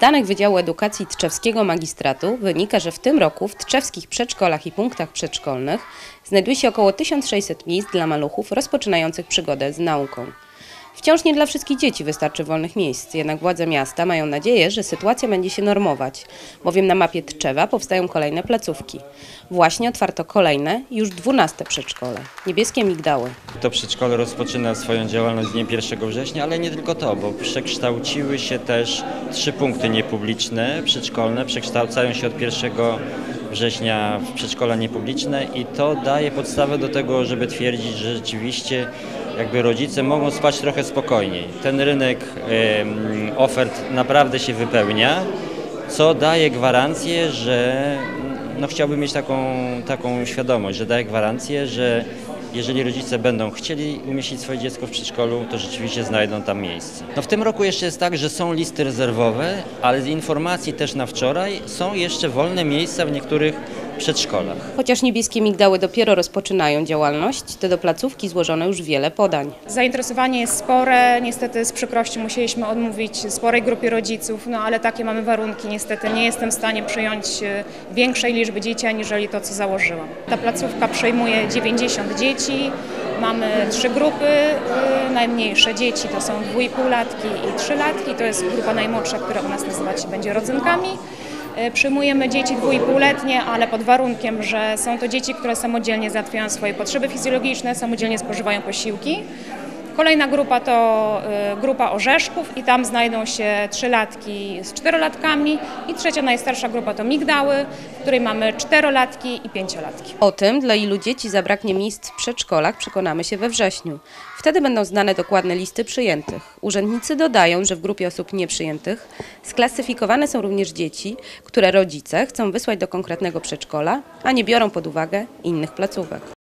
danych Wydziału Edukacji Tczewskiego Magistratu wynika, że w tym roku w tczewskich przedszkolach i punktach przedszkolnych znajduje się około 1600 miejsc dla maluchów rozpoczynających przygodę z nauką. Wciąż nie dla wszystkich dzieci wystarczy wolnych miejsc, jednak władze miasta mają nadzieję, że sytuacja będzie się normować, bowiem na mapie Tczewa powstają kolejne placówki. Właśnie otwarto kolejne, już 12 przedszkole, niebieskie migdały. To przedszkole rozpoczyna swoją działalność w dniu 1 września, ale nie tylko to, bo przekształciły się też trzy punkty niepubliczne, przedszkolne, przekształcają się od 1 września w przedszkola niepubliczne i to daje podstawę do tego, żeby twierdzić, że rzeczywiście jakby rodzice mogą spać trochę spokojniej. Ten rynek ofert naprawdę się wypełnia, co daje gwarancję, że no chciałbym mieć taką, taką świadomość, że daje gwarancję, że jeżeli rodzice będą chcieli umieścić swoje dziecko w przedszkolu, to rzeczywiście znajdą tam miejsce. No w tym roku jeszcze jest tak, że są listy rezerwowe, ale z informacji też na wczoraj są jeszcze wolne miejsca w niektórych przedszkolach. Chociaż niebieskie migdały dopiero rozpoczynają działalność, to do placówki złożono już wiele podań. Zainteresowanie jest spore, niestety z przykrością musieliśmy odmówić sporej grupie rodziców, no ale takie mamy warunki, niestety nie jestem w stanie przyjąć e, większej liczby dzieci, aniżeli to, co założyłam. Ta placówka przejmuje 90 dzieci, mamy trzy grupy, e, najmniejsze dzieci to są 2,5-latki i 3-latki, to jest grupa najmłodsza, która u nas nazywać się będzie rodzynkami. E, Przyjmujemy dzieci dwójpółletnie, ale pod warunkiem, że są to dzieci, które samodzielnie załatwiają swoje potrzeby fizjologiczne, samodzielnie spożywają posiłki. Kolejna grupa to e, grupa orzeszków i tam znajdą się trzylatki z czterolatkami i trzecia najstarsza grupa to migdały, w której mamy czterolatki i pięciolatki. O tym, dla ilu dzieci zabraknie miejsc w przedszkolach, przekonamy się we wrześniu. Wtedy będą znane dokładne listy przyjętych. Urzędnicy dodają, że w grupie osób nieprzyjętych sklasyfikowane są również dzieci, które rodzice chcą wysłać do konkretnego przedszkola, a nie biorą pod uwagę innych placówek.